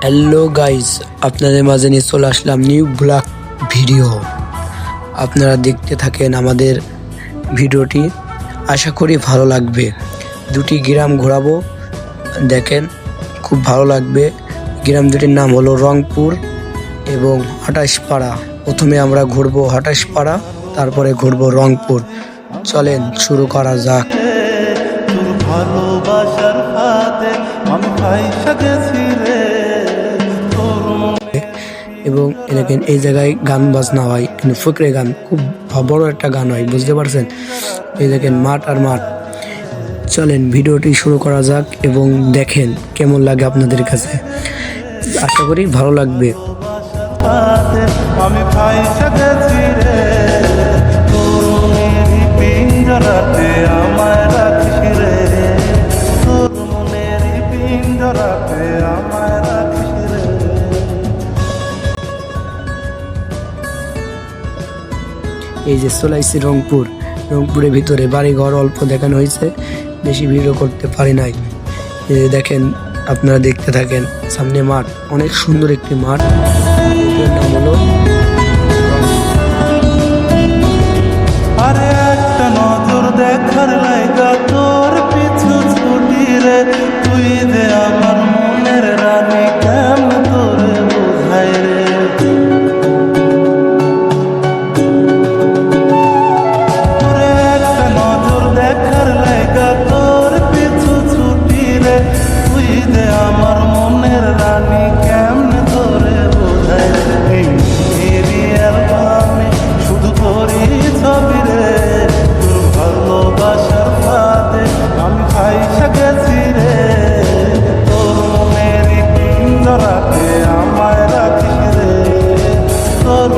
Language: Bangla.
হ্যালো গাইস আপনাদের মাঝে নিয়ে চলে আসলাম নিউ ব্লগ ভিডিও আপনারা দেখতে থাকেন আমাদের ভিডিওটি। আশা করি ভালো লাগবে। দুটি গ্রাম ঘোরাবো। দেখেন, খুব ভালো লাগবে। গ্রাম দুটির নাম হলো রংপুর এবং হাটাশপাড়া। প্রথমে আমরা ঘুরবো হাটাশপাড়া, তারপরে ঘুরবো রংপুর। চলেন, শুরু করা যাক। ভালোবাসার হাতে আমি তোর মনে এবং দেখেন এই জায়গায় গান বাজনা হয়, কিন্তু ফকরে গান খুব বড় একটা গান হয়, বুঝতে পারছেন? এই দেখেন মাঠ আর মাঠ। চলেন, ভিডিওটি শুরু করা যাক এবং দেখেন কেমন লাগে আপনাদের কাছে। আশা করি ভালো লাগবে। আমি এই যে সোলাইসি রংপুর, রংপুরের ভিতরে বাড়ি ঘর অল্প দেখানো হয়েছে, বেশি ভিড়ও করতে পারি নাই। দেখেন, আপনারা দেখতে থাকেন, সামনে মাঠ, অনেক সুন্দর একটি মাঠ। নাম হলো দেখার লাইগা আমার মনের রানী কেমনে ধরে বোঝায় এই এরিয়ার পানে ছবি রে। তোর পাতে আমি ফাইসা গেছি রে। তোর মনের পিঞ্জরাতে আমায় রাখিস রে। তোর